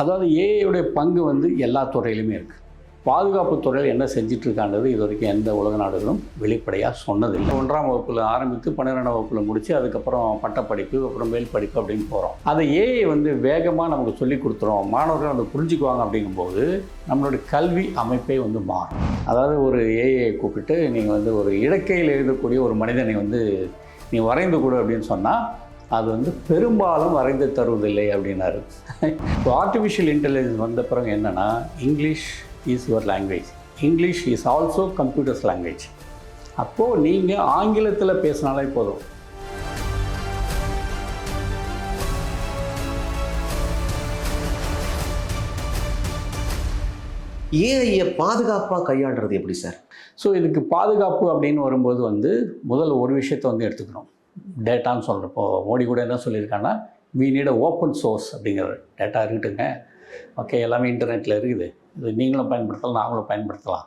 அதாவது ஏஐயுடைய பங்கு வந்து எல்லா துறையிலுமே இருக்குது பாதுகாப்பு துறையில் என்ன செஞ்சிட்ருக்கான்றது இது வரைக்கும் எந்த உலக நாடுகளும் வெளிப்படையாக சொன்னதில்லை. ஒன்றாம் வகுப்பில் ஆரம்பித்து பன்னிரெண்டாம் வகுப்பில் முடித்து அதுக்கப்புறம் பட்டப்படிப்பு அப்புறம் மேல் படிப்பு அப்படின்னு போகிறோம் அதை ஏஐ வந்து வேகமாக நமக்கு சொல்லி கொடுத்துரும். மாணவர்கள் அதை புரிஞ்சுக்குவாங்க அப்படிங்கும்போது நம்மளுடைய கல்வி அமைப்பே வந்து மாறும். அதாவது ஒரு ஏஐயை கூப்பிட்டு நீங்கள் வந்து ஒரு இடக்கையில் எழுதக்கூடிய ஒரு மனிதனை வந்து நீ வரைந்து கொடு அப்படின்னு சொன்னால் அது வந்து பெரும்பாலும் வரைந்து தருவதில்லை அப்படின்னாரு. இப்போ ஆர்டிஃபிஷியல் இன்டெலிஜென்ஸ் வந்த பிறகு என்னென்னா English is your language English is also computers language அப்போது நீங்கள் ஆங்கிலத்தில் பேசினாலே போதும். ஏஐயை பாதுகாப்பாக கையாளுறது எப்படி சார் ஸோ இதுக்கு பாதுகாப்பு அப்படின்னு வரும்போது வந்து முதல்ல ஒரு விஷயத்தை வந்து எடுத்துக்கணும். டேட்டான்னு சொல்கிறப்போ மோடி கூட என்ன சொல்லியிருக்காங்கன்னா வீ need ஓப்பன் சோர்ஸ் அப்படிங்கிற டேட்டா இருக்குதுங்க ஓகே எல்லாமே இன்டர்நெட்டில் இருக்குது. இது நீங்களும் பயன்படுத்தலாம் நாங்களும் பயன்படுத்தலாம்.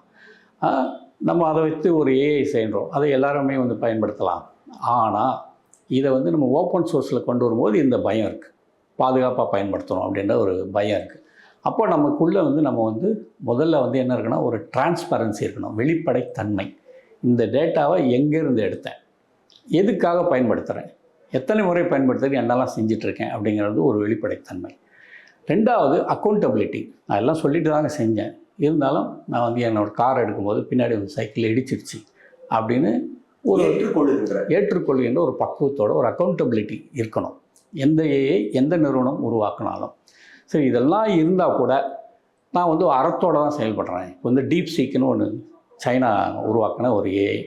நம்ம அதை வைத்து ஒரு ஏஐ செய்கிறோம். அதை எல்லாருமே வந்து பயன்படுத்தலாம். ஆனால் இதை வந்து நம்ம ஓப்பன் சோர்ஸில் கொண்டு வரும்போது இந்த பயம் இருக்குது பாதுகாப்பாக பயன்படுத்தணும் அப்படின்ற ஒரு பயம் இருக்குது அப்போ நமக்குள்ளே வந்து நம்ம வந்து முதல்ல வந்து என்ன இருக்குன்னா ஒரு டிரான்ஸ்பரன்சி இருக்கணும். வெளிப்படைத்தன்மை. இந்த டேட்டாவை எங்கேருந்து எடுத்தேன்? எதுக்காக பயன்படுத்துகிறேன் எத்தனை முறை பயன்படுத்துறது என்னெல்லாம் செஞ்சிட்ருக்கேன் அப்படிங்கிறது ஒரு வெளிப்படைத்தன்மை. ரெண்டாவது அக்கௌண்டபிலிட்டி நான் எல்லாம் சொல்லிட்டு தாங்க செஞ்சேன். இருந்தாலும் நான் வந்து என்னோடய கார் எடுக்கும்போது பின்னாடி வந்து சைக்கிள் இடிச்சிருச்சு அப்படின்னு ஒரு ஏற்றுக்கொள்ளுகின்ற ஏற்றுக்கொள்கின்ற ஒரு பக்குவத்தோட ஒரு அக்கௌண்டபிலிட்டி இருக்கணும். எந்த ஏஐ எந்த நிறுவனம் உருவாக்கினாலும். சரி இதெல்லாம் இருந்தால் கூட நான் வந்து அறத்தோட தான் செயல்படுறேன். இப்போ வந்து டீப் சீக்குன்னு ஒன்று சைனா உருவாக்கின ஒரு ஏஐ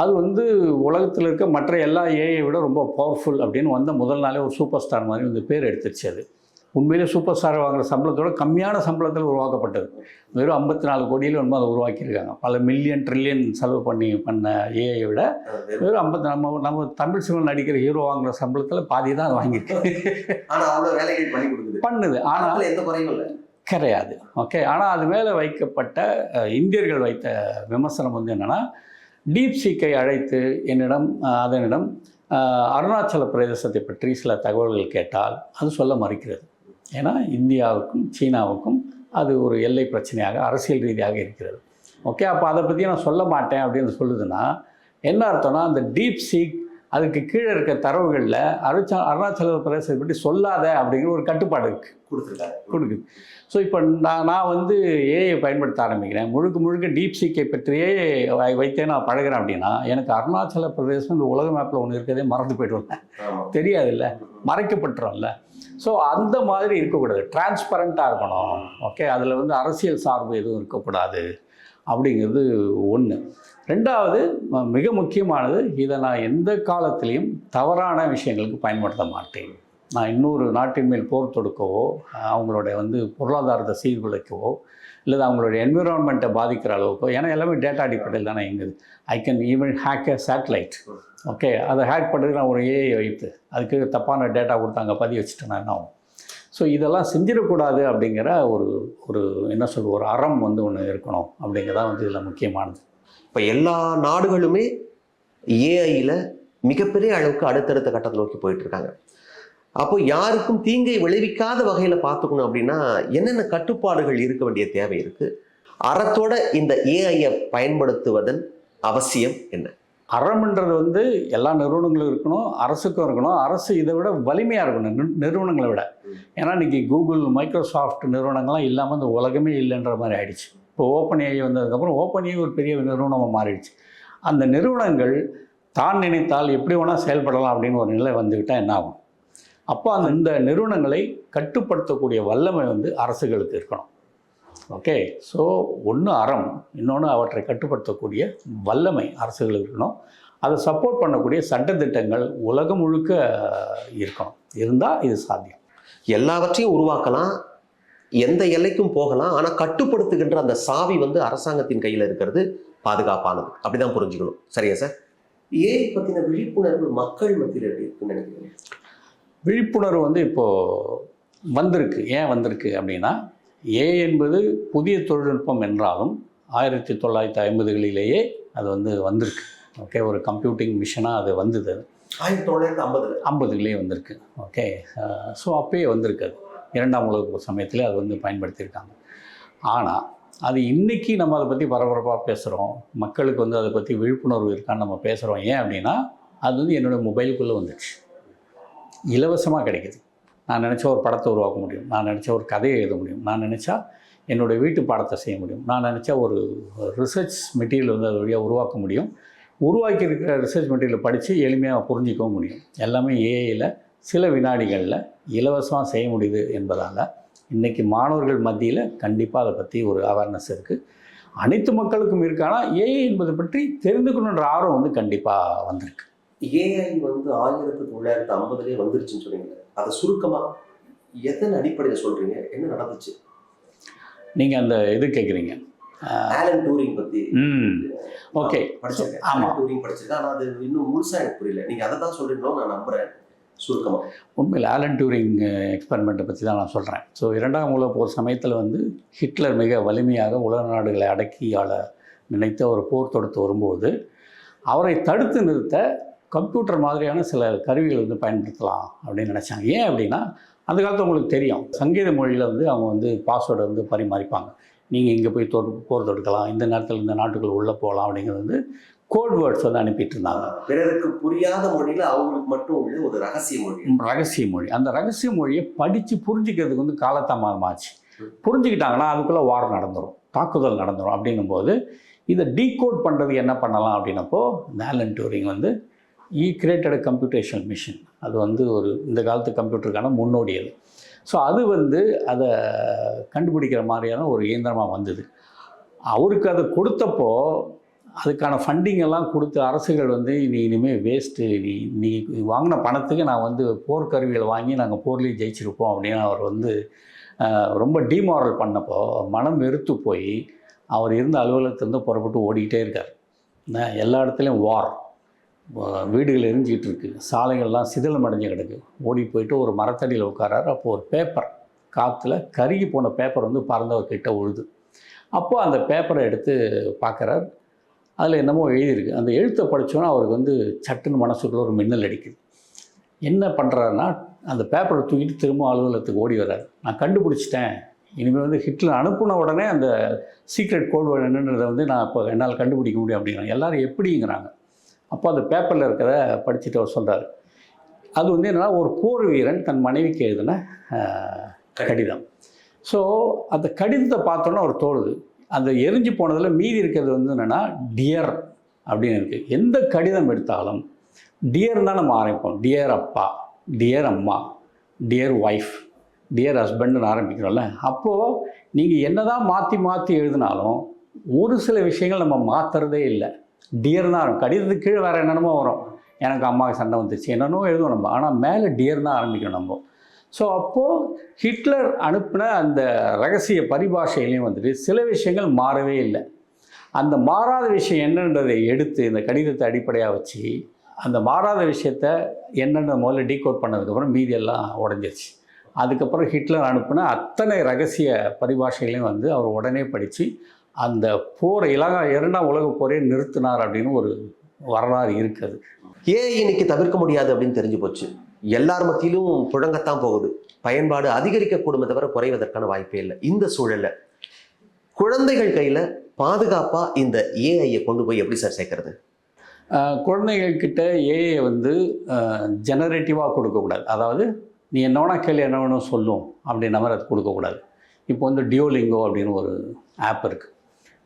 அது வந்து உலகத்தில் இருக்க மற்ற எல்லா ஏஐ விட ரொம்ப பவர்ஃபுல் அப்படின்னு வந்த முதல் நாளே ஒரு சூப்பர் ஸ்டார் மாதிரி வந்து பேர் எடுத்துருச்சு அது. உண்மையிலே சூப்பர் ஸ்டார் வாங்குற சம்பளத்தோட கம்மியான சம்பளத்தில் உருவாக்கப்பட்டது. வெறும் ஐம்பத்தி நாலு கோடியில் வந்து அதை உருவாக்கியிருக்காங்க. பல மில்லியன் ட்ரில்லியன் செலவு பண்ணி பண்ண ஏஐ விட வெறும் ஐம்பத்தி நம்ம நம்ம தமிழ் சினிமா நடிக்கிற ஹீரோ வாங்குற சம்பளத்தில் பாதி தான் வாங்கியிருக்கு. பண்ணுது. ஆனால் எந்த குறையும் இல்லை. கிடையாது. ஓகே ஆனால் அது மேலே வைக்கப்பட்ட இந்தியர்கள் வைத்த விமர்சனம் வந்து என்னென்னா டீப் சீக்கை அழைத்து என்னிடம் அதனிடம் அருணாச்சல பிரதேசத்தை பற்றி சில தகவல்கள் கேட்டால் அது சொல்ல மறுக்கிறது. ஏன்னா இந்தியாவுக்கும் சீனாவுக்கும் அது ஒரு எல்லை பிரச்சனையாக அரசியல் ரீதியாக இருக்கிறது. ஓகே அப்போ அதை பற்றி நான் சொல்ல மாட்டேன் அப்படின்னு சொல்லுதுன்னா என்ன அர்த்தம்னா அந்த டீப் சீக் அதுக்கு கீழே இருக்க தரவுகளில் அருச்சா அருணாச்சல பிரதேசத்தை பற்றி சொல்லாத அப்படிங்கிற ஒரு கட்டுப்பாடு இருக்குது கொடுத்துருக்காரு. கொடுக்குது. ஸோ இப்போ நான் நான் வந்து ஏஐ பயன்படுத்த ஆரம்பிக்கிறேன். முழுக்க முழுக்க டீப் சீக்கை பற்றியே வைத்தே நான் பழகுறேன் அப்படின்னா எனக்கு அருணாச்சல பிரதேசம் இந்த உலக மேப்பில் ஒன்று இருக்கதே மறந்து போய்டுவேன் ஆமா. தெரியாதுல்ல. மறைக்கப்பட்டுரும்ல. ஸோ அந்த மாதிரி இருக்கக்கூடாது. டிரான்ஸ்பரண்ட்டாக இருக்கணும். ஓகே அதில் வந்து அரசியல் சார்பு எதுவும் இருக்கக்கூடாது. அப்படிங்கிறது ஒன்று ரெண்டாவது மிக முக்கியமானது இதை நான் எந்த காலத்திலையும் தவறான விஷயங்களுக்கு பயன்படுத்த மாட்டேன். நான் இன்னொரு நாட்டின் மேல் போர் தொடுக்கவோ அவங்களுடைய வந்து பொருளாதாரத்தை சீர்குலைக்கவோ இல்லை அவங்களுடைய என்விரான்மெண்ட்டை பாதிக்கிற அளவுக்கோ ஏன்னா எல்லாமே டேட்டா அடிப்படையில் தானே எங்குது I can even hack a satellite okay அதை ஹேக் பண்ணுறதுக்கு நான் ஒரு ஏஐ வைத்து அதுக்கு தப்பான டேட்டா கொடுத்து அங்கே பதிய வச்சுட்டேன்னா என்ன ஆகும்? ஸோ இதெல்லாம் செஞ்சிடக்கூடாது அப்படிங்கிற ஒரு ஒரு என்ன சொல்வது ஒரு அறம் வந்து ஒன்று இருக்கணும் அப்படிங்கிறதான் வந்து இதில் முக்கியமானது. இப்போ எல்லா நாடுகளுமே ஏஐயில் மிகப்பெரிய அளவுக்கு அடுத்தடுத்த கட்டத்தை நோக்கி போயிட்டுருக்காங்க. அப்போ யாருக்கும் தீங்கை விளைவிக்காத வகையில் பார்த்துக்கணும் அப்படின்னா என்னென்ன கட்டுப்பாடுகள் இருக்க வேண்டிய தேவை இருக்குது அறத்தோட இந்த ஏஐயை பயன்படுத்துவதன் அவசியம் என்ன? அறம்ன்றது வந்து எல்லா நிறுவனங்களும் இருக்கணும் அரசுக்கும் இருக்கணும். அரசு இதை விட வலிமையாக இருக்கணும் நிறு- நிறுவனங்களை விட. ஏன்னா இன்றைக்கி கூகுள் மைக்ரோசாஃப்ட் நிறுவனங்கள்லாம் இல்லாமல் இந்த உலகமே இல்லைன்ற மாதிரி ஆயிடுச்சு. இப்போ ஓப்பன் ஏஐ வந்ததுக்கப்புறம் ஓப்பன் ஏஐ ஒரு பெரிய நிறுவனமாக மாறிடுச்சு. அந்த நிறுவனங்கள் தான் நினைத்தால் எப்படி வேணால் செயல்படலாம் அப்படின்னு ஒரு நிலை வந்துக்கிட்டால் என்ன ஆகும்? அப்போ அந்த இந்த நிறுவனங்களை கட்டுப்படுத்தக்கூடிய வல்லமை வந்து அரசுகளுக்கு இருக்கணும். ஓகே ஸோ ஒன்று அறம் இன்னொன்று அவற்றை கட்டுப்படுத்தக்கூடிய வல்லமை அரசுகளுக்கு இருக்கணும். அதை சப்போர்ட் பண்ணக்கூடிய சட்டத்திட்டங்கள் உலகம் முழுக்க இருக்கணும். இருந்தால் இது சாத்தியம். எல்லாவற்றையும் உருவாக்கலாம் எந்த எல்லைக்கும் போகலாம் ஆனால் கட்டுப்படுத்துகின்ற அந்த சாவி வந்து அரசாங்கத்தின் கையில் இருக்கிறது பாதுகாப்பானது. அப்படிதான் புரிஞ்சுக்கணும். சரியா சார்? ஏஐ பற்றின விழிப்புணர்வு மக்கள் மத்தியில் எப்படி இருக்குன்னு நினைக்கிறீங்க? விழிப்புணர்வு வந்து இப்போது வந்திருக்கு. ஏன் வந்திருக்கு அப்படின்னா ஏ என்பது புதிய தொழில்நுட்பம் என்றாலும் ஆயிரத்தி தொள்ளாயிரத்தி ஐம்பதுகளிலேயே அது வந்து வந்திருக்கு. ஓகே ஒரு கம்ப்யூட்டிங் மிஷனாக அது வந்தது. ஆயிரத்தி தொள்ளாயிரத்தி ஐம்பதுல? ஐம்பதுலேயே வந்திருக்கு. ஓகே ஸோ அப்பயே வந்திருக்கு அது. இரண்டாம் உலக போர் சமயத்தில் அது வந்து பயன்படுத்தியிருக்காங்க. ஆனால் அது இன்னைக்கு நம்ம அதை பற்றி பரபரப்பாக பேசுகிறோம் மக்களுக்கு வந்து அதை பற்றி விழிப்புணர்வு இருக்கான்னு நம்ம பேசுகிறோம் ஏன் அப்படின்னா அது வந்து என்னோடய மொபைலுக்குள்ளே வந்துடுச்சு இலவசமாக கிடைக்குது. நான் நினச்சா ஒரு படத்தை உருவாக்க முடியும். நான் நினச்சா ஒரு கதையை எழுத முடியும். நான் நினச்சா என்னுடைய வீட்டு பாடத்தை செய்ய முடியும். நான் நினச்சா ஒரு ரிசர்ச் மெட்டீரியல் வந்து அது வழியாக உருவாக்க முடியும். உருவாக்கி இருக்கிற ரிசர்ச் மெட்டீரியலை படித்து எளிமையாக புரிஞ்சிக்கவும் முடியும். எல்லாமே ஏஐயில் சில வினாடிகளில் இலவசமாக செய்ய முடியுது என்பதால் இன்றைக்கி மாணவர்கள் மத்தியில் கண்டிப்பாக அதை பற்றி ஒரு அவேர்னஸ் இருக்குது அனைத்து மக்களுக்கும் இருக்கானா ஏஐ என்பதை பற்றி தெரிந்துக்கணுன்ற ஆர்வம் வந்து கண்டிப்பாக வந்திருக்கு. ஏஐ வந்து ஆயிரத்தி தொள்ளாயிரத்தி ஐம்பதுலேயே வந்துருச்சுன்னு சொன்னீங்க அதை சுருக்கமா எதன் அடிப்படையில் சொல்றீங்க? என்ன நடந்துச்சு? நீங்கள் அந்த இது கேட்குறீங்க ஆலன் டூரிங் பத்தி. ம். ஓகே. படிச்சிருக்கேன். ஆமா. ஆலன் டூரிங் படிச்சிருக்கேன். ஆனா அது இன்னும் முழுசா எனக்கு புரியல. நீங்க அதை தான் சொல்றீங்களோ நான் நம்புறேன் சுருக்கமா. உண்மையில் ஆலன் டியூரிங் எக்ஸ்பெரிமெண்ட்டை பற்றி தான் நான் சொல்கிறேன் ஸோ இரண்டாம் உலக போர் சமயத்தில் வந்து ஹிட்லர் மிக வலிமையாக உலக நாடுகளை அடக்கி ஆள நினைத்த ஒரு போர் தொடுத்து வரும்போது அவரை தடுத்து நிறுத்த கம்ப்யூட்டர் மாதிரியான சில கருவிகள் வந்து பயன்படுத்தலாம் அப்படின்னு நினச்சாங்க. ஏன் அப்படின்னா அந்த காலத்தில் உங்களுக்கு தெரியும் சங்கீத மொழியில் வந்து அவங்க வந்து பாஸ்வேர்டை வந்து பரிமாறிப்பாங்க. நீங்கள் இங்கே போய் தொடு போர் தொடுக்கலாம் இந்த நேரத்தில் இந்த நாட்டுக்குள்ள உள்ளே போகலாம் அப்படிங்கிறது வந்து கோட் வேர்ட்ஸ் வந்து அனுப்பிட்டு இருந்தாங்க பிறருக்கு புரியாத மொழியில அவங்களுக்கு மட்டும் உள்ள ஒரு ரகசிய மொழி. ரகசிய மொழி. அந்த ரகசிய மொழியை படித்து புரிஞ்சுக்கிறதுக்கு வந்து காலதாமதமாச்சு. புரிஞ்சுக்கிட்டாங்கன்னா அதுக்குள்ளே வார் நடந்துடும் தாக்குதல் நடந்துடும் அப்படின்னும் போது இதை டீகோட் பண்ணுறதுக்கு என்ன பண்ணலாம் அப்படின்னப்போ ஆலன் டூரிங் வந்து ஈ கிரியேட்டட் கம்ப்யூட்டேஷனல் மிஷின் அது வந்து ஒரு இந்த காலத்து கம்ப்யூட்டருக்கான முன்னோடி அது. ஸோ அது வந்து அதை கண்டுபிடிக்கிற மாதிரியான ஒரு இயந்திரமாக வந்தது. அவருக்கு அதை கொடுத்தப்போ அதுக்கான ஃபண்டிங் எல்லாம் கொடுத்து அரசுகள் வந்து நீ இனிமேல் வேஸ்ட்டு நீ நீ வாங்கின பணத்துக்கு நான் வந்து போர்க்கருவிகள் வாங்கி நாங்கள் போர்லேயே ஜெயிச்சிருப்போம். அப்படின்னு அவர் வந்து ரொம்ப டிமாரல் பண்ணப்போ மனம் வெறுத்து போய் அவர் இருந்த அலுவலகத்திலேருந்து புறப்பட்டு ஓடிக்கிட்டே இருக்கார். எல்லா இடத்துலையும் வார் வீடுகள் எரிஞ்சிக்கிட்டு இருக்குது சாலைகள்லாம் சிதிலம் அடைஞ்சு கிடக்கு. ஓடி போயிட்டு ஒரு மரத்தடியில் உட்காராரு. அப்போ ஒரு பேப்பர் காற்றுல கருகி போன பேப்பர் வந்து பறந்தவர் கிட்ட உழுது. அப்போது அந்த பேப்பரை எடுத்து பார்க்குறார். அதில் என்னமோ எழுதியிருக்கு. அந்த எழுத்தை படித்தோன்னா அவருக்கு வந்து சட்டுன்னு மனசுக்குள்ள ஒரு மின்னல் அடிக்குது. என்ன பண்ணுறாருன்னா அந்த பேப்பரை தூக்கிட்டு திரும்ப அலுவலகத்துக்கு ஓடி வர்றாரு. நான் கண்டுபிடிச்சிட்டேன். இனிமேல் வந்து ஹிட்லர் அனுப்புன உடனே அந்த சீக்ரெட் கோல்டு என்னன்றதை வந்து நான் இப்போ என்னால் கண்டுபிடிக்க முடியும் அப்படிங்கிறாங்க. எல்லோரும் எப்படிங்கிறாங்க. அப்போ அந்த பேப்பரில் இருக்கிறத படிச்சுட்டு அவர் சொல்கிறார் அது வந்து என்னன்னா ஒரு போர் வீரன் தன் மனைவிக்கு எழுதின கடிதம். ஸோ அந்த கடிதத்தை பார்த்தோன்னா அவர் தோணுது. அந்த எரிஞ்சு போனதில் மீதி இருக்கிறது வந்து என்னென்னா டியர் அப்படின்னு இருக்குது எந்த கடிதம் எடுத்தாலும் டியர் தான் நம்ம ஆரம்பிப்போம். டியர் அப்பா டியர் அம்மா டியர் ஒய்ஃப் டியர் ஹஸ்பண்ட்னு ஆரம்பிக்கிறோம்ல. அப்போது நீங்கள் என்ன தான் மாற்றி மாற்றி எழுதினாலும் ஒரு சில விஷயங்கள் நம்ம மாற்றுறதே இல்லை. டியர் தான் இருக்கும். கடிதத்துக்கு கீழே வேறு என்னென்னமோ வரும். எனக்கு அம்மாவுக்கு சண்டை வந்துச்சு என்னென்னமோ எழுதுவோம் நம்ம. ஆனால் மேலே டியர் தான் ஆரம்பிக்கணும் நம்ம. ஸோ அப்போது ஹிட்லர் அனுப்பின அந்த ரகசிய பரிபாஷையிலையும் வந்துட்டு சில விஷயங்கள் மாறவே இல்லை. அந்த மாறாத விஷயம் என்னன்றதை எடுத்து இந்த கடிதத்தை அடிப்படையாக வச்சு அந்த மாறாத விஷயத்த என்னென்ன முதல்ல டீகோட் பண்ணதுக்கப்புறம் மீதியெல்லாம் உடஞ்சிருச்சு. அதுக்கப்புறம் ஹிட்லர் அனுப்பின அத்தனை ரகசிய பரிபாஷைகளையும் வந்து அவர் உடனே படித்து அந்த போரை இலக இரண்டாம் உலகப் போரே நிறுத்தினார் அப்படின்னு ஒரு வரலாறு இருக்குது ஏஐ இன்னைக்கு தவிர்க்க முடியாது அப்படின்னு தெரிஞ்சு போச்சு. எல்லார் மத்தியிலும் புழங்கத்தான் போகுது. பயன்பாடு அதிகரிக்கக்கூடுமே தவிர குறைவதற்கான வாய்ப்பே இல்லை. இந்த சூழல்ல குழந்தைகள் கையில பாதுகாப்பா இந்த ஏஐயை கொண்டு போய் எப்படி சார் சேர்க்கறது? குழந்தைகள்கிட்ட ஏஐ வந்து ஜெனரேட்டிவாக கொடுக்கக்கூடாது. அதாவது நீ என்ன வேணா கேள்வி என்ன வேணும் சொல்லும் அப்படின்ற மாதிரி அது கொடுக்கக்கூடாது. இப்போ வந்து டியோலிங்கோ அப்படின்னு ஒரு ஆப் இருக்குது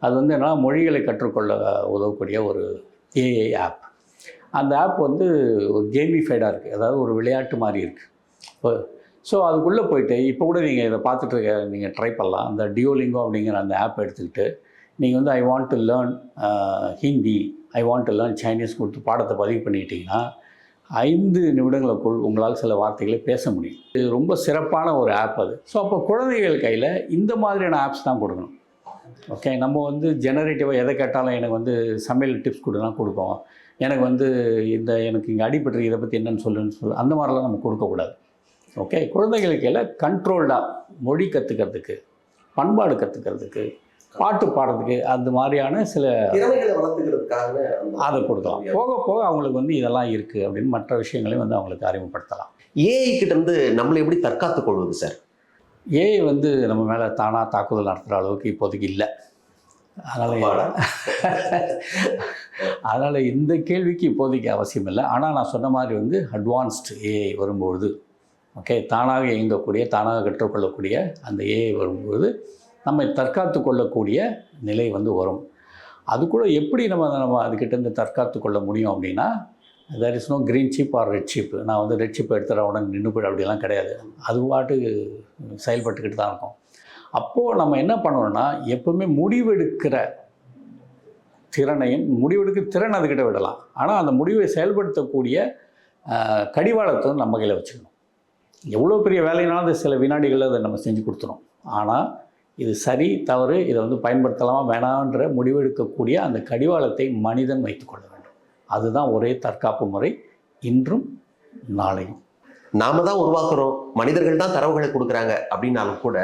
அது வந்து என்னென்னா மொழிகளை கற்றுக்கொள்ள உதவக்கூடிய ஒரு ஏஐ ஆப் அந்த ஆப் வந்து ஒரு கேமிஃபைடாக இருக்குது அதாவது ஒரு விளையாட்டு மாதிரி இருக்குது இப்போ ஸோ அதுக்குள்ளே போயிட்டு இப்போ கூட நீங்கள் இதை பார்த்துட்டு இருக்க நீங்கள் ட்ரை பண்ணலாம். அந்த டியோலிங்கோ அப்படிங்கிற அந்த ஆப் எடுத்துக்கிட்டு நீங்கள் வந்து I want to learn Hindi I want to learn Chinese கொடுத்து பாடத்தை பதிவு பண்ணிக்கிட்டிங்கன்னா ஐந்து நிமிடங்களுக்குள் உங்களால் சில வார்த்தைகளை பேச முடியும். இது ரொம்ப சிறப்பான ஒரு ஆப் அது. ஸோ அப்போ குழந்தைகள் கையில் இந்த மாதிரியான ஆப்ஸ் தான் கொடுக்கணும். ஓகே நம்ம வந்து ஜெனரேட்டிவாக எதை கேட்டாலும் எனக்கு வந்து சமையல் டிப்ஸ் கொடுனா கொடுப்போம். எனக்கு வந்து இந்த எனக்கு இங்கே அடிபட்டு இதை பற்றி என்னன்னு சொல்லுன்னு சொல்லு அந்த மாதிரிலாம் நம்ம கொடுக்கக்கூடாது ஓகே குழந்தைகளுக்கு எல்லாம் கண்ட்ரோல்டாக மொழி கற்றுக்கிறதுக்கு பண்பாடு கற்றுக்கிறதுக்கு பாட்டு பாடுறதுக்கு அந்த மாதிரியான சில அதை கொடுக்கலாம். போக போக அவங்களுக்கு வந்து இதெல்லாம் இருக்குது அப்படின்னு மற்ற விஷயங்களையும் வந்து அவங்களுக்கு அறிமுகப்படுத்தலாம். ஏஐ கிட்ட இருந்து நம்மளை எப்படி தற்காத்துக் கொள்வது சார் ஏஐ வந்து நம்ம மேலே தானாக தாக்குதல் நடத்துகிற அளவுக்கு இப்போதைக்கு இல்லை. அதனால் அதனால் இந்த கேள்விக்கு இப்போதைக்கு அவசியம் இல்லை. ஆனால் நான் சொன்ன மாதிரி வந்து அட்வான்ஸ்டு ஏஐ வரும்பொழுது ஓகே தானாக இயங்கக்கூடிய தானாக கற்றுக்கொள்ளக்கூடிய அந்த ஏஐ வரும்பொழுது நம்மை தற்காத்து கொள்ளக்கூடிய நிலை வந்து வரும். அது கூட எப்படி நம்ம நம்ம அதுக்கிட்டேருந்து தற்காத்து கொள்ள முடியும் அப்படின்னா there is no green chip or red chip நான் வந்து ரெட் சீப் எடுத்துகிற உடனே நின்று போய் அப்படிலாம் கிடையாது. அது பாட்டு செயல்பட்டுக்கிட்டு தான் இருக்கும். அப்போது நம்ம என்ன பண்ணணும்னா எப்போவுமே முடிவெடுக்கிற திறனையும் முடிவெடுக்கிற திறன் அதுக்கிட்ட விடலாம். ஆனால் அந்த முடிவை செயல்படுத்தக்கூடிய கடிவாளத்தை நம்ம கையில் வச்சுக்கணும். எவ்வளோ பெரிய வேலைனாலும் அது சில வினாடிகளில் அதை நம்ம செஞ்சு கொடுத்துரும். ஆனால் இது சரி தவறு இதை வந்து பயன்படுத்தலாமா வேணான்ற முடிவெடுக்கக்கூடிய அந்த கடிவாளத்தை மனிதன் வைத்துக்கொள்ள வேண்டும். அதுதான் ஒரே தற்காப்பு முறை இன்றும் நாளையும். நாம தான் உருவாக்குறோம். மனிதர்கள் தான் தரவுகளை கொடுக்குறாங்க அப்படின்னாலும் கூட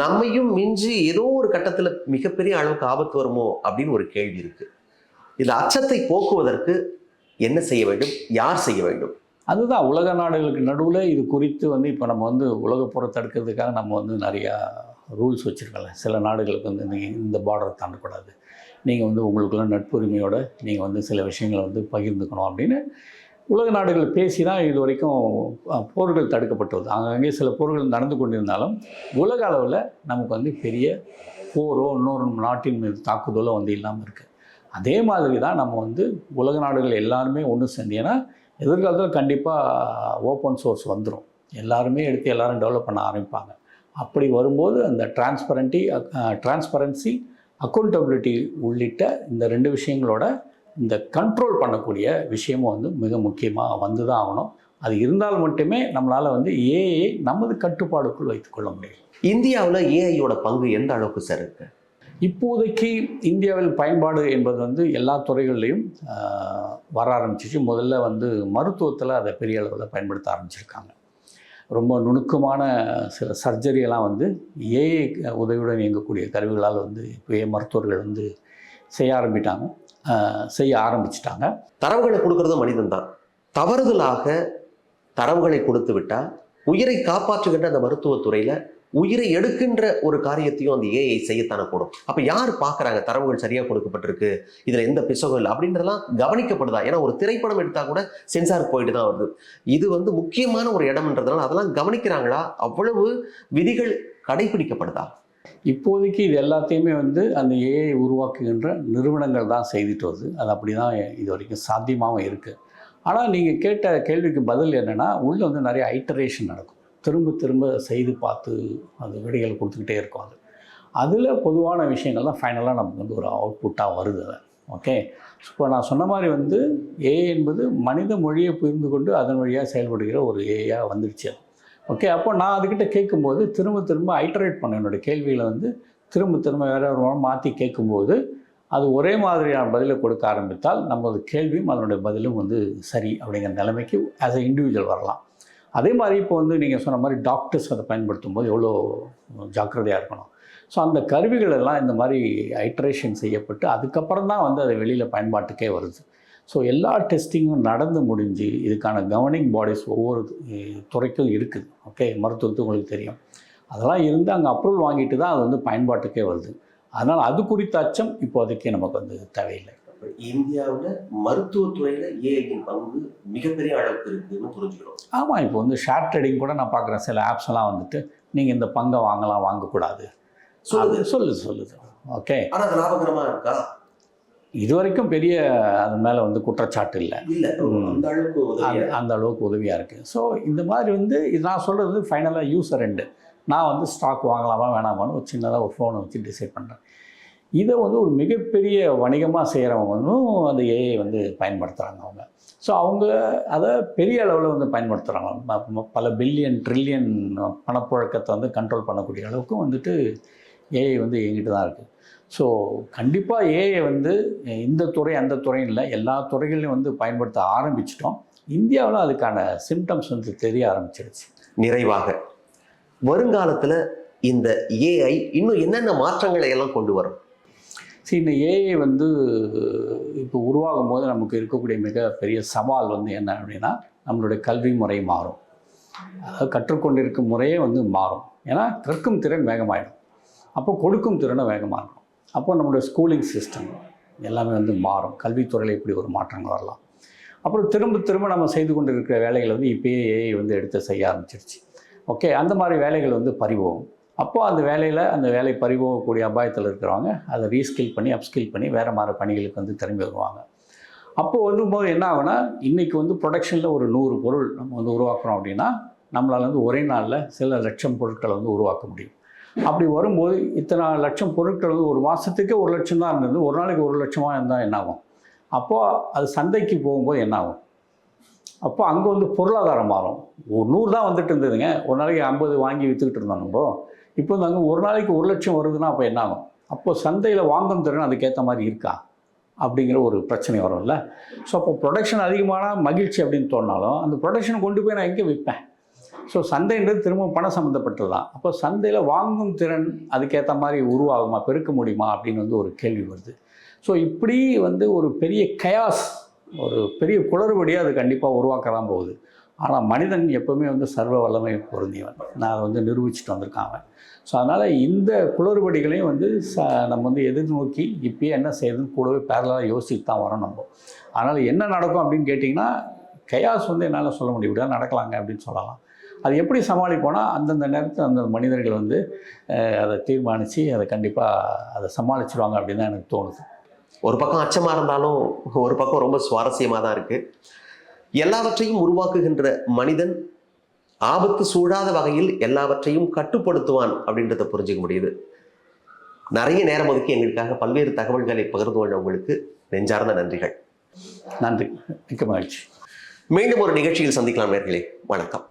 நம்மையும் மிஞ்சி ஏதோ ஒரு கட்டத்துல மிகப்பெரிய அளவுக்கு ஆபத்து வருமோ அப்படின்னு ஒரு கேள்வி இருக்கு. இந்த அச்சத்தை போக்குவதற்கு என்ன செய்ய வேண்டும்? யார் செய்ய வேண்டும்? அதுதான். உலக நாடுகளுக்கு நடுவில் இது குறித்து வந்து இப்போ நம்ம வந்து உலக போரை தடுக்கிறதுக்காக நம்ம வந்து நிறையா ரூல்ஸ் வச்சுருக்கோம்ல. சில நாடுகளுக்கு வந்து இந்த பார்டரை தாண்டக்கூடாது. நீங்கள் வந்து உங்களுக்குள்ள நட்புரிமையோடு நீங்கள் வந்து சில விஷயங்களை வந்து பகிர்ந்துக்கணும் அப்படின்னு உலக நாடுகள் பேசி தான் இது வரைக்கும் போர்கள் தடுக்கப்பட்டது அங்கங்கே சில போர்கள் நடந்து கொண்டிருந்தாலும் உலக அளவில் நமக்கு வந்து பெரிய போரோ இன்னொரு நாட்டின் மீது தாக்குதலோ வந்து இல்லாமல் இருக்குது அதே மாதிரி தான் நம்ம வந்து உலக நாடுகள் எல்லாருமே ஒன்று சேர்ந்து ஏன்னா எதிர்காலத்தில் கண்டிப்பாக ஓப்பன் சோர்ஸ் வந்துடும் எல்லாருமே எடுத்து எல்லோரும் டெவலப் பண்ண ஆரம்பிப்பாங்க. அப்படி வரும்போது அந்த டிரான்ஸ்பரண்ட்டி டிரான்ஸ்பரன்சி அக்கௌண்டபிலிட்டி உள்ளிட்ட இந்த ரெண்டு விஷயங்களோட இந்த கண்ட்ரோல் பண்ணக்கூடிய விஷயமும் வந்து மிக முக்கியமாக வந்து தான் ஆகணும். அது இருந்தால் மட்டுமே நம்மளால் வந்து ஏஐ நமது கட்டுப்பாடுக்குள் வைத்துக்கொள்ள முடியும். இந்தியாவில் ஏஐயோட பங்கு எந்த அளவுக்கு சார் இருக்கு? இப்போதைக்கு இந்தியாவில் பயன்பாடு என்பது வந்து எல்லா துறைகள்லையும் வர ஆரம்பிச்சிச்சு. முதல்ல வந்து மருத்துவத்தில் அதை பெரிய அளவில் பயன்படுத்த ஆரம்பிச்சிருக்காங்க. ரொம்ப நுணுக்கமான சில சர்ஜரியெல்லாம் வந்து ஏஐ உதவியுடன் இயங்கக்கூடிய கருவிகளால் வந்து இப்போயே மருத்துவர்கள் வந்து செய்ய ஆரம்பிட்டாங்க. செய்ய ஆரம்பிச்சிட்டாங்க. தரவுகளை கொடுக்கறது மனிதன் தான் தவறுதலாக தரவுகளை கொடுத்து விட்டால் உயிரை காப்பாற்றுகின்ற அந்த மருத்துவத்துறையில் உயிரை எடுக்கின்ற ஒரு காரியத்தையும் அந்த ஏஐ செய்யத்தானே கூடும். அப்போ யார் பார்க்குறாங்க? தரவுகள் சரியாக கொடுக்கப்பட்டிருக்கு. இதில் எந்த பிசகம் இல்லை அப்படின்றதெல்லாம் கவனிக்கப்படுதா? ஏன்னா ஒரு திரைப்படம் எடுத்தால் கூட சென்சார் போயிட்டு தான் வருது. இது வந்து முக்கியமான ஒரு இடம்ன்றதுனால அதெல்லாம் கவனிக்கிறாங்களா? அவ்வளவு விதிகள் கடைபிடிக்கப்படுதா? இப்போதைக்கு இது எல்லாத்தையுமே வந்து அந்த ஏஐ உருவாக்குகின்ற நிறுவனங்கள் தான் செய்துட்டு வருது. அது அப்படி தான் இது வரைக்கும் சாத்தியமாகவும் இருக்குது ஆனால் நீங்கள் கேட்ட கேள்விக்கு பதில் என்னென்னா உள்ளே வந்து நிறைய ஐட்டரேஷன் நடக்கும். திரும்ப திரும்ப செய்து பார்த்து அது விடைகள் கொடுத்துக்கிட்டே இருக்கும் அது. அதில் பொதுவான விஷயங்கள் தான் ஃபைனலாக நமக்கு வந்து ஒரு அவுட்புட்டாக வருது அது. ஓகே இப்போ நான் சொன்ன மாதிரி வந்து ஏஐ என்பது மனித மொழியை புரிந்து கொண்டு அதன் வழியாக செயல்படுகிற ஒரு ஏஐயாக வந்துடுச்சு ஓகே அப்போ நான் அதுக்கிட்ட கேட்கும்போது திரும்ப திரும்ப ஐட்ரேட் பண்ண என்னுடைய கேள்வியில் வந்து திரும்ப திரும்ப வேறு ஒரு மாற்றி கேட்கும்போது அது ஒரே மாதிரியான பதிலை கொடுக்க ஆரம்பித்தால் நமது கேள்வியும் அதனுடைய பதிலும் வந்து சரி அப்படிங்கிற நிலைமைக்கு ஆஸ் அ இண்டிவிஜுவல் வரலாம். அதே மாதிரி இப்போ வந்து நீங்கள் சொன்ன மாதிரி டாக்டர்ஸ் அதை பயன்படுத்தும் போது எவ்வளோ ஜாக்கிரதையாக இருக்கணும். ஸோ அந்த கருவிகள் எல்லாம் இந்த மாதிரி ஐட்ரேஷன் செய்யப்பட்டு அதுக்கப்புறம் தான் வந்து அது வெளியில் பயன்பாட்டுக்கே வருது. ஸோ எல்லா டெஸ்டிங்கும் நடந்து முடிஞ்சு இதுக்கான கவர்னிங் பாடிஸ் ஒவ்வொரு துறைக்கும் இருக்குது ஓகே மருத்துவத்துக்கு உங்களுக்கு தெரியும். அதெல்லாம் இருந்து அங்கே அப்ரூவல் வாங்கிட்டு தான் அது வந்து பயன்பாட்டுக்கே வருது. அதனால் அது குறித்த அச்சம் இப்போதைக்கு நமக்கு வந்து தேவையில்லை. இந்தியாவில் மருத்துவத்துறையில ஏஐயின் பங்கு மிகப்பெரிய அளவுக்கு இருக்குன்னு புரிஞ்சுக்கிறோம் ஆமாம் இப்போ வந்து ஷேர் ட்ரேடிங் கூட நான் பார்க்குறேன். சில ஆப்ஸ் எல்லாம் வந்துட்டு நீங்கள் இந்த பங்கை வாங்கலாம் வாங்கக்கூடாது. சொல்லுது. அது சொல்லுது சொல்லுது. ஓகே ஆனா அது லாபகரமா இருக்கா? இது வரைக்கும் பெரிய அது மேலே வந்து குற்றச்சாட்டு இல்லை. இல்ல. அந்த அளவுக்கு அந்த அளவுக்கு உதவியாக இருக்குது ஸோ இந்த மாதிரி வந்து இது நான் சொல்கிறது ஃபைனலாக யூஸர் ரெண்டு. நான் வந்து ஸ்டாக் வாங்கலாமா வேணாமான்னு ஒரு சின்னதாக ஒரு ஃபோனை வச்சு டிசைட் பண்ணுறேன் இதை வந்து ஒரு மிகப்பெரிய வணிகமாக செய்கிறவங்க அந்த ஏஐ வந்து பயன்படுத்துகிறாங்க அவங்க. ஸோ அவங்க அதை பெரிய அளவில் வந்து பயன்படுத்துகிறாங்க பல பில்லியன் ட்ரில்லியன் பணப்புழக்கத்தை வந்து கண்ட்ரோல் பண்ணக்கூடிய அளவுக்கு வந்துட்டு ஏஐ வந்து இயங்கிட்டு தான் இருக்குது ஸோ கண்டிப்பாக ஏஐ வந்து இந்த துறை அந்த துறையும் இல்லை எல்லா துறைகளையும் வந்து பயன்படுத்த ஆரம்பிச்சிட்டோம். இந்தியாவில் அதுக்கான சிம்டம்ஸ் வந்து தெரிய ஆரம்பிச்சிருச்சு. நிறைவாக. வருங்காலத்தில் இந்த ஏஐ இன்னும் என்னென்ன மாற்றங்களை எல்லாம் கொண்டு வரும்? சரி இந்த ஏஐ வந்து இப்போ உருவாகும் போது நமக்கு இருக்கக்கூடிய மிகப்பெரிய சவால் வந்து என்ன அப்படின்னா நம்மளுடைய கல்வி முறை மாறும். அதாவது கற்றுக்கொண்டிருக்கும் முறையே வந்து மாறும். ஏன்னா கற்கும் திறன் வேகமாயிடும். அப்போ கொடுக்கும் திறனை வேகமாக இருக்கும். அப்போ நம்மளுடைய ஸ்கூலிங் சிஸ்டம் எல்லாமே வந்து மாறும். கல்வித்துறையில் இப்படி ஒரு மாற்றங்கள் வரலாம். அப்புறம் திரும்ப திரும்ப நம்ம செய்து கொண்டு இருக்கிற வேலைகளை வந்து இப்போயே ஏஐ வந்து எடுத்து செய்ய ஆரம்பிச்சிருச்சு. ஓகே அந்த மாதிரி வேலைகள் வந்து பறிவோம். அப்போது அந்த வேலையில் அந்த வேலை பறிபோகக்கூடிய அபாயத்தில் இருக்கிறவங்க அதை ரீஸ்கில் பண்ணி அப்ஸ்கில் பண்ணி வேறு மாதிரி பணிகளுக்கு வந்து திரும்பி வருவாங்க. அப்போது வரும்போது என்ன ஆகுனா இன்றைக்கி வந்து ப்ரொடக்ஷனில் ஒரு நூறு பொருள் நம்ம வந்து உருவாக்குறோம் அப்படின்னா நம்மளால் வந்து ஒரே நாளில் சில லட்சம் பொருட்களை வந்து உருவாக்க முடியும். அப்படி வரும்போது இத்தனை லட்சம் பொருட்கள் வந்து ஒரு மாதத்துக்கே ஒரு லட்சம் தான் இருந்தது ஒரு நாளைக்கு ஒரு லட்சமாக இருந்தால் என்னாகும் அப்போது அது சந்தைக்கு போகும்போது என்னாகும் அப்போ அங்கே வந்து பொருளாதாரம் மாறும். ஒரு நூறு தான் வந்துட்டு இருந்ததுங்க ஒரு நாளைக்கு ஐம்பது வாங்கி விற்றுக்கிட்டு இருந்தோம் நம்ம. இப்போ வந்து அங்கே ஒரு நாளைக்கு ஒரு லட்சம் வருதுன்னா அப்போ என்ன ஆகும்? அப்போ சந்தையில் வாங்கும் திறன் அதுக்கேற்ற மாதிரி இருக்கா? அப்படிங்கிற ஒரு பிரச்சனை வரும்ல. ஸோ அப்போ ப்ரொடக்ஷன் அதிகமான மகிழ்ச்சி அப்படின்னு தோணாலும் அந்த ப்ரொடக்ஷனை கொண்டு போய் நான் எங்கே விற்பேன் ஸோ சந்தைன்றது திரும்ப பணம் சம்மந்தப்பட்டது தான் அப்போ சந்தையில் வாங்கும் திறன் அதுக்கேற்ற மாதிரி உருவாகுமா? பெருக்க முடியுமா? அப்படின்னு வந்து ஒரு கேள்வி வருது. ஸோ இப்படி வந்து ஒரு பெரிய கயாஸ் ஒரு பெரிய குளறுபடியாக அது கண்டிப்பாக உருவாக்க தான் போகுது. ஆனால் மனிதன் எப்போவுமே வந்து சர்வ வல்லமை பொருந்தியவன். நான் அதை வந்து நிரூபிச்சுட்டு வந்திருக்கான் அவன். ஸோ அதனால் இந்த குளறுபடிகளையும் வந்து ச நம்ம வந்து எதிர்நோக்கி இப்போயே என்ன செய்யுதுன்னு கூடவே பேரலாக யோசித்து தான் வரோம் நம்ம. அதனால் என்ன நடக்கும் அப்படின்னு கேட்டிங்கன்னா கயாஸ் வந்து என்னால் சொல்ல முடியும். இப்படிதான் நடக்கலாங்க அப்படின்னு சொல்லலாம். அது எப்படி சமாளிப்போனா அந்தந்த நேரத்தில் அந்த மனிதர்கள் வந்து அதை தீர்மானித்து அதை கண்டிப்பாக அதை சமாளிச்சிடுவாங்க அப்படின்னு தான் எனக்கு தோணுது. ஒரு பக்கம் அச்சமாக இருந்தாலும் ஒரு பக்கம் ரொம்ப சுவாரஸ்யமாக தான் இருக்குது எல்லாவற்றையும் உருவாக்குகின்ற மனிதன் ஆபத்து சூழாத வகையில் எல்லாவற்றையும் கட்டுப்படுத்துவான் அப்படின்றத புரிஞ்சுக்க முடியுது. நிறைய நேரம் ஒதுக்கி எங்களுக்காக பல்வேறு தகவல்களை பகிர்ந்து கொண்ட உங்களுக்கு நெஞ்சார்ந்த நன்றிகள். நன்றி. மிக்க மகிழ்ச்சி. மீண்டும் ஒரு நிகழ்ச்சியில் சந்திக்கலாம் நேர்களே. வணக்கம்.